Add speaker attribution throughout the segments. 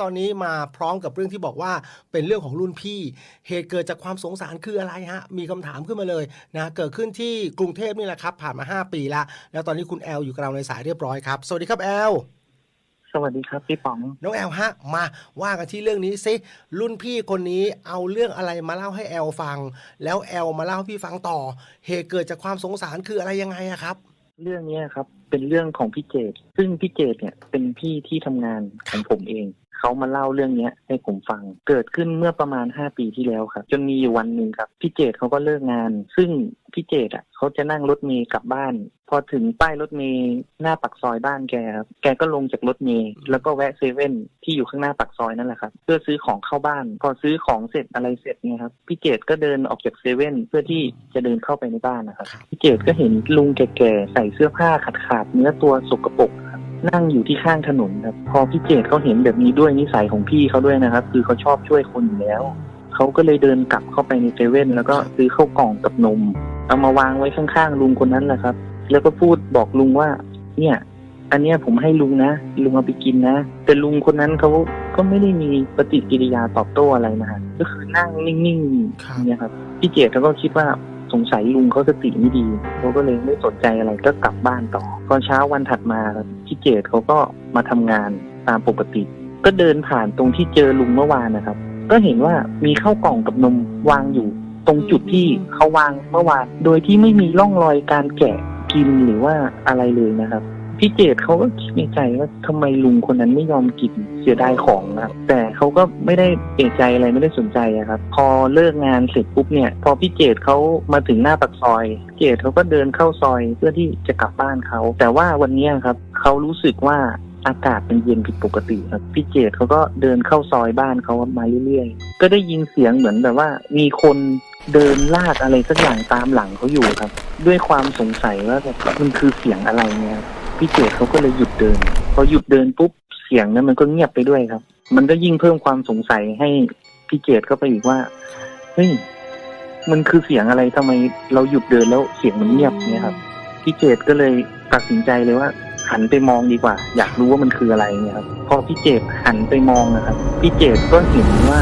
Speaker 1: ตอนนี้มาพร้อมกับเรื่องที่บอกว่าเป็นเรื่องของรุ่นพี่ เหตุเกิดจากความสงสารคืออะไรฮะ มีคำถามขึ้นมาเลยนะเกิดขึ้นที่กรุงเทพนี่แหละครับ ผ่านมา 5 ปีแล้วแล้วตอนนี้คุณแอลอยู่กับเราในสายเรียบร้อยครับ สวัสดีครับแอล
Speaker 2: สวัสดีครับพี่ป๋อง
Speaker 1: น้องแอลฮะมาว่ากันที่เรื่องนี้สิรุ่นพี่คนนี้เอาเรื่องอะไรมาเล่าให้แอลฟัง แล้วแอลมาเล่าให้พี่ฟังต่อ เหตุเกิดจากความสงสารคืออะไรยังไงอะครับ
Speaker 2: เรื่องเนี้ยครับเป็นเรื่องของพี่เจตซึ่งพี่เจตเนี่ยเป็นพี่ที่ทำงานของผมเอง เขามาเล่าเรื่องเนี้ยให้ผมฟัง เกิดขึ้นเมื่อประมาณ 5 ปีที่แล้วครับ จนมีอยู่วันหนึ่งครับ พี่เจตเขาก็เลิกงาน ซึ่งพี่เจตอะเขาจะนั่งรถเมย์กลับบ้าน พอถึงป้ายรถเมย์หน้าปักซอยบ้านแกครับแกก็ลงจากรถเมย์แล้วก็แวะเซเว่นที่อยู่ข้างหน้าปักซอยนั่นแหละครับเพื่อซื้อของเข้าบ้าน พอซื้อของเสร็จอะไรเสร็จเนี่ยครับพี่เจตก็เดินออกจากเซเว่นเพื่อที่จะเดินเข้าไปในบ้านนะครับพี่เจตก็เห็นลุงแก่ๆใส่เสื้อผ้าขาดขาดๆเนื้อตัวสกปรกครับ นั่งอยู่ที่ข้างถนนครับ พอพี่เจตเขาเห็นแบบนี้ด้วยนิสัยของพี่เขาด้วยนะครับ คือเขาชอบช่วยคนอยู่แล้ว เขาก็เลยเดินกลับเข้าไปในเซเว่นแล้วก็ซื้อข้าวกล่องกับนม เอามาวางไว้ข้างๆลุงคนนั้นแหละครับ แล้วก็พูดบอกลุงว่า เนี่ย อันเนี้ยผมให้ลุงนะ ลุงเอาไปกินนะ แต่ลุงคนนั้นเขาก็ไม่ได้มีปฏิกิริยาตอบโต้อะไรนะก็คือนั่งนิ่งๆเนี่ยครับพี่เจตเขาก็คิดว่า สงสัยลุงเขาสติไม่ดีเขาก็เลยไม่สนใจอะไรก็กลับบ้านต่อตอนเช้าวันถัดมาพี่เกดเขาก็มาทำงานตามปกติ ก็เดินผ่านตรงที่เจอลุงเมื่อวานนะครับ ก็เห็นว่ามีข้าวกล่องกับนมวางอยู่ ตรงจุดที่เขาวางเมื่อวาน โดยที่ไม่มีร่องรอยการแกะกินหรือว่าอะไรเลยนะครับ พี่เจตเขาก็คิดในใจว่าทำไมลุงคนนั้นไม่ยอมกินเสียดายของนะครับแต่เขาก็ไม่ได้เอะใจอะไรไม่ได้สนใจอะครับ พอเลิกงานเสร็จปุ๊บเนี่ย พอพี่เจตเขามาถึงหน้าปากซอยเจตเขาก็เดินเข้าซอยเพื่อที่จะกลับบ้านเขา แต่ว่าวันเนี้ยครับเขารู้สึกว่าอากาศมันเย็นผิดปกติครับพี่เจตเขาก็เดินเข้าซอยบ้านเขามาเรื่อยๆ ก็ได้ยินเสียงเหมือนแบบว่า มีคนเดินลากอะไรสักอย่างตามหลังเขาอยู่ครับ ด้วยความสงสัยว่าแบบมันคือเสียงอะไรเนี่ย พี่เจตเขาก็เลยหยุดเดิน พอหยุดเดินปุ๊บเสียงนั้นมันก็เงียบไปด้วยครับ มันก็ยิ่งเพิ่มความสงสัยให้พี่เจตเข้าไปอีกว่าเฮ้ยมันคือเสียงอะไรทำไมเราหยุดเดินแล้วเสียงมันเงียบเนี่ยครับพี่เจตก็เลยตัดสินใจเลยว่าหันไปมองดีกว่า อยากรู้ว่ามันคืออะไรเนี่ยครับพอพี่เจตหันไปมองนะครับพี่เจตก็เห็นว่า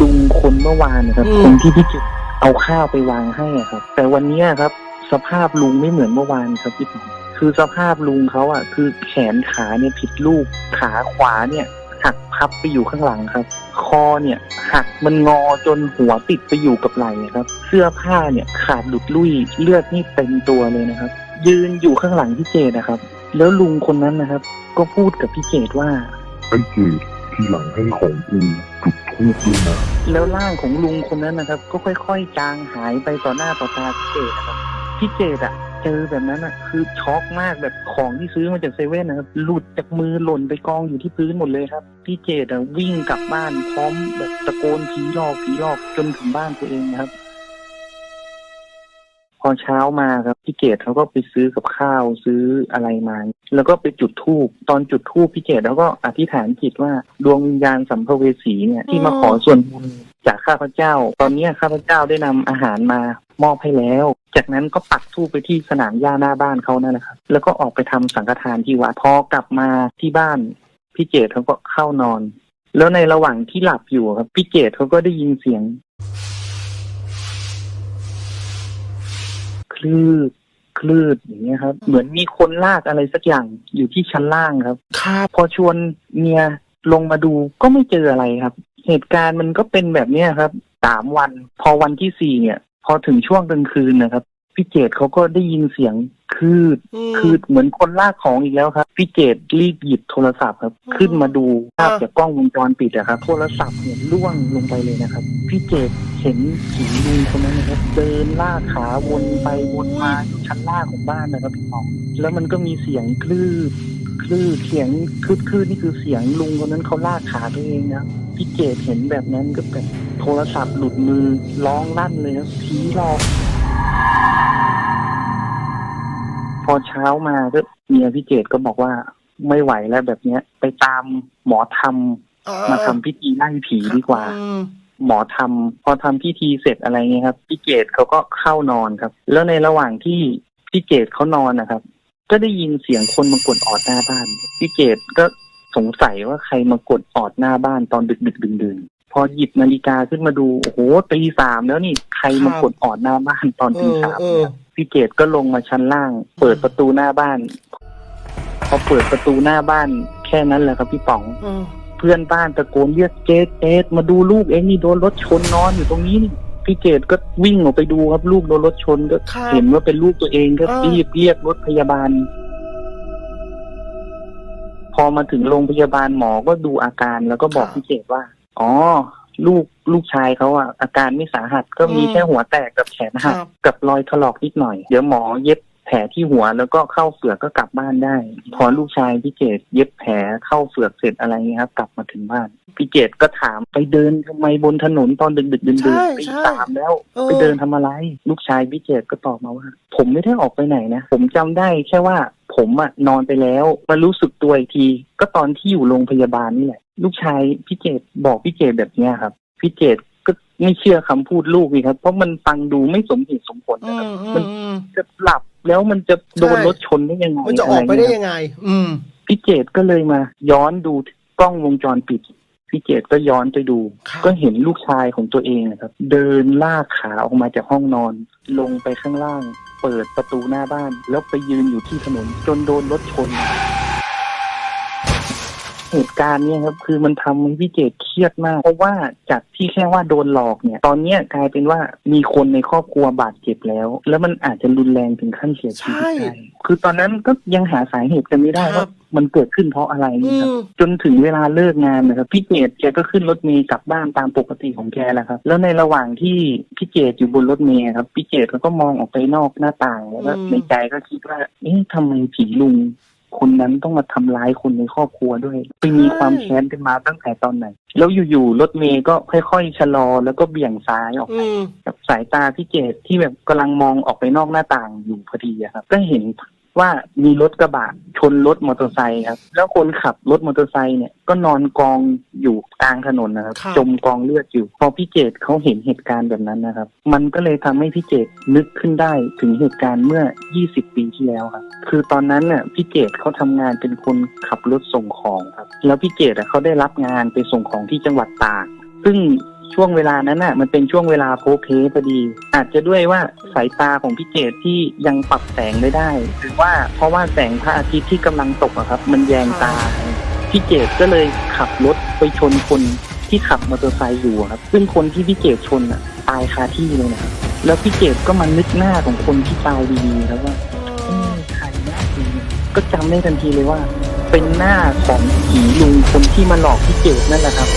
Speaker 2: ลุงคนเมื่อวานนะครับ
Speaker 1: อืม
Speaker 2: คนที่พี่เจตเอาข้าวไปวางให้อะครับ แต่วันเนี้ยครับ สภาพลุงไม่เหมือนเมื่อวานครับพี่ป๋อง คือสภาพลุงเขาอะ คือแขนขาเนี่ยผิดรูปขาขวาเนี่ย หักพับไปอยู่ข้างหลังครับ คอเนี่ย หักมันงอจนหัวติดไปอยู่กับไหล่ครับ เสื้อผ้าเนี่ยขาดหลุดลุ่ยเลือดนี่เต็มตัวเลยนะครับ ยืนอยู่ข้างหลังพี่เจดนะครับ แล้วลุงคนนั้นนะครับ ก็พูดกับพี่เจดว่า
Speaker 3: ไอ้เจดทีหลังให้ของกูจุดทูบด้วยนะ
Speaker 2: แล้วร่างของลุงคนนั้นนะครับ ก็ค่อย ๆ จางหายไปต่อหน้าต่อตาพี่เจดนะครับพี่เจดอะ เจอแบบนั้นอะคือช็อกมากแบบของที่ซื้อมาจากเซเว่นนะครับหลุดจากมือหล่นไปกองอยู่ที่พื้นหมดเลยครับ พี่เจดอะวิ่งกลับบ้านพร้อมแบบตะโกนผีหลอกผีหลอกจนถึงบ้านตัวเองนะครับ พอเช้ามาครับพี่เจดเขาก็ไปซื้อกับข้าวซื้ออะไรมา แล้วก็ไปจุดธูปตอนจุดธูปพี่เจดแล้วก็อธิษฐานจิตว่าดวงวิญญาณสัมภเวสีเนี่ยที่มาขอส่วนบุญจากข้าพเจ้า ตอนนี้ข้าพเจ้าได้นำอาหารมามอบให้แล้ว จากนั้นก็ปักธูปไปที่สนามหญ้าหน้าบ้านเขานั่นแหละครับ แล้วก็ออกไปทำสังฆทานที่วัดพอกลับมาที่บ้าน พี่เจดเขาก็เข้านอน แล้วในระหว่างที่หลับอยู่ครับ พี่เจดเขาก็ได้ยินเสียง คลืดคลืดอย่างเงี้ยครับ เหมือนมีคนลากอะไรสักอย่างอยู่ที่ชั้นล่างครับ
Speaker 1: ครับ
Speaker 2: พอชวนเมียลงมาดูก็ไม่เจออะไรครับ เหตุการณ์มันก็เป็นแบบเนี้ยครับสามวัน พอวันที่สี่เนี่ย พอถึงช่วงกลางคืนนะครับ พี่เจตเขาก็ได้ยินเสียงคืด
Speaker 1: ม
Speaker 2: คือเหมือนคนลากของอีกแล้วครับ พี่เจตรีบหยิบโทรศัพท์ครับ
Speaker 1: อืม
Speaker 2: ขึ้นมาดูภาพ
Speaker 1: อ่า
Speaker 2: จากกล้องวงจรปิดอะครับโทรศัพท์เนี่ยล่วงลงไปเลยนะครับ พี่เจตเห็นผีลุงคนนั้นนะครับ เดินลากขาวนไปวนมาอยู่ชั้นล่างของบ้านนะครับพี่ปองแล้วมันก็มีเสียงคลื่นคลื่นเสียงคลื่นคลื่นนี่คือเสียงลุงคนนั้นเขาลากขาตัวเองนะพี่เจตเห็นแบบนั้นก็แบบ โทรศัพท์หลุดมือร้องลั่นเลยครับผีหลอก พอเช้ามาก็เมียพี่เจตก็บอกว่าไม่ไหวแล้วแบบเนี้ย ไปตามหมอธรรม
Speaker 1: เอ่อ
Speaker 2: มาทำพิธีไล่ผีดีกว่า
Speaker 1: อืม
Speaker 2: หมอทำพอทำพิธีเสร็จอะไรเงี้ยครับพี่เจตเขาก็เข้านอนครับ แล้วในระหว่างที่พี่เจตเขานอนนะครับ ก็ได้ยินเสียงคนมากดออดหน้าบ้านพี่เจตก็สงสัยว่าใครมากดออดหน้าบ้านตอนดึกดึกดื่นดื่นๆ พอหยิบนาฬิกาขึ้นมาดู โอ้โหตีสามแล้วนี่ใครมากดออดหน้าบ้านตอน
Speaker 1: เอ
Speaker 2: ตี
Speaker 1: อ
Speaker 2: สาม
Speaker 1: เออ
Speaker 2: พี่เกดก็ลงมาชั้นล่าง เปิดประตูหน้าบ้าน พอเปิดประตูหน้าบ้าน แค่นั้นแหละครับพี่ป๋อง
Speaker 1: เออ
Speaker 2: เพื่อนบ้านตะโกนเรียกเจดเจดมาดูลูกเองนี่โดนรถชนนอนอยู่ตรงนี้นี่พี่เกดก็วิ่งออกไปดูครับ ลูกโดนรถชนก็
Speaker 1: ครับ
Speaker 2: เห็นว่าเป็นลูกตัวเองก็
Speaker 1: อ่า
Speaker 2: รีบเรียกรถพยาบาล พอมาถึงโรงพยาบาลหมอก็ดูอาการแล้วก็บอกพี่เกดว่า อ๋อ ลูกลูกชายเขาอะอาการไม่สาหัสก็มีแค่หัวแตกกับแขนหัก
Speaker 1: ครับ
Speaker 2: กับรอยถลอกนิดหน่อย เดี๋ยวหมอเย็บแผลที่หัวแล้วก็เข้าเฝือกก็กลับบ้านได้ พอลูกชายพี่เกดเย็บแผลเข้าเฝือกเสร็จอะไรเงี้ยครับ กลับมาถึงบ้าน พี่เกดก็ถามไปเดินทำไมบนถนนตอนดึกดึกๆดื่น
Speaker 1: ใช่
Speaker 2: ๆตี
Speaker 1: ใช่
Speaker 2: สามแล้ว
Speaker 1: เออ
Speaker 2: ไปเดินทำอะไร ลูกชายพี่เกดก็ตอบมาว่า ผมไม่ได้ออกไปไหนนะ ผมจำได้แค่ว่าผมอะนอนไปแล้วมารู้สึกตัวอีกที ก็ตอนที่อยู่โรงพยาบาลนี่แหละ ลูกชายพี่เกดบอกพี่เกดแบบเนี้ยครับพี่เกดก็ไม่เชื่อคำพูดลูกนี่ครับ เพราะมันฟังดูไม่สมเหตุสมผล
Speaker 1: อื
Speaker 2: นะครับ
Speaker 1: มอื
Speaker 2: มัน
Speaker 1: มอืม
Speaker 2: จะหลับแล้วมันจะโดน
Speaker 1: ใช่
Speaker 2: รถชนได้ยังไง
Speaker 1: มันจะออกไปได้
Speaker 2: รเงี้ย
Speaker 1: ยังไง อืม
Speaker 2: พี่เกดก็เลยมา ย้อนดูกล้องวงจรปิด พี่เกดก็ย้อนไปดู
Speaker 1: ครับ
Speaker 2: ก็เห็นลูกชายของตัวเองนะครับ เดินลากขาออกมาจากห้องนอน ลงไปข้างล่าง เปิดประตูหน้าบ้าน แล้วไปยืนอยู่ที่ถนนจนโดนรถชน เหตุการณ์เนี่ยครับคือมันทำให้พี่เจดเครียดมาก เพราะว่าจากที่แค่ว่าโดนหลอกเนี่ย ตอนเนี้ยกลายเป็นว่ามีคนในครอบครัวบาดเจ็บแล้ว แล้วมันอาจจะรุนแรงถึงขั้นเสียชีวิต
Speaker 1: ใช่
Speaker 2: ได้คือตอนนั้นก็ยังหาสาเหตุกันไม่ได้
Speaker 1: ครั
Speaker 2: ว่า
Speaker 1: บ
Speaker 2: มันเกิดขึ้นเพราะอะไร
Speaker 1: อื
Speaker 2: นะครับ
Speaker 1: ม
Speaker 2: จนถึงเวลาเลิกงานนะครับพี่เจดแกก็ขึ้นรถเมล์กลับบ้านตามปกติของแกแหละครับ แล้วในระหว่างที่พี่เจดอยู่บนรถเมล์ครับพี่เจดเขาก็มองออกไปนอกหน้าต่างแล้วก็
Speaker 1: อืม
Speaker 2: ในใจก็คิดว่าเอ๊ะทำไมผีลุง คนนั้นต้องมาทำร้ายคนในครอบครัวด้วยไปมีความแค้นกันมาตั้งแต่ตอนไหน แล้วอยู่ๆรถเมย์ก็ค่อยๆชะลอแล้วก็เบี่ยงซ้ายออก
Speaker 1: อืม
Speaker 2: กับสายตาพี่เจดที่แบบกำลังมองออกไปนอกหน้าต่างอยู่พอดีอะครับ ก็เห็น ว่ามีรถกระบะชนรถมอเตอร์ไซค์ครับ แล้วคนขับรถมอเตอร์ไซค์เนี่ยก็นอนกองอยู่กลางถนนนะครับ
Speaker 1: ครับ
Speaker 2: จมกองเลือดอยู่ พอพี่เจดเขาเห็นเหตุการณ์แบบนั้นนะครับ มันก็เลยทำให้พี่เจดนึกขึ้นได้ถึงเหตุการณ์เมื่อ 20 ปีที่แล้วครับ คือตอนนั้นน่ะพี่เจดเขาทำงานเป็นคนขับรถส่งของครับ แล้วพี่เจดอะเขาได้รับงานไปส่งของที่จังหวัดตาก ซึ่ง ช่วงเวลานั้นน่ะ มันเป็นช่วงเวลาโพเพพอดี อาจจะด้วยว่าสายตาของพี่เจดที่ยังปรับแสงไม่ได้ หรือว่าเพราะว่าแสงพระอาทิตย์ที่กำลังตกอะครับ มันแยงตาพี่เจดก็เลยขับรถไปชนคนที่ขับมอเตอร์ไซค์อยู่อะครับ ซึ่งคนที่พี่เจดชนอะตายคาที่เลยนะครับแล้วพี่เจดก็มานึกหน้าของคนที่ตายดีๆแล้วว่าเอ๊ะใครหน้าจริงก็จำได้ทันทีเลยว่า เป็นหน้าของผีลุงคนที่มาหลอกพี่เจดนั่นแหละครับ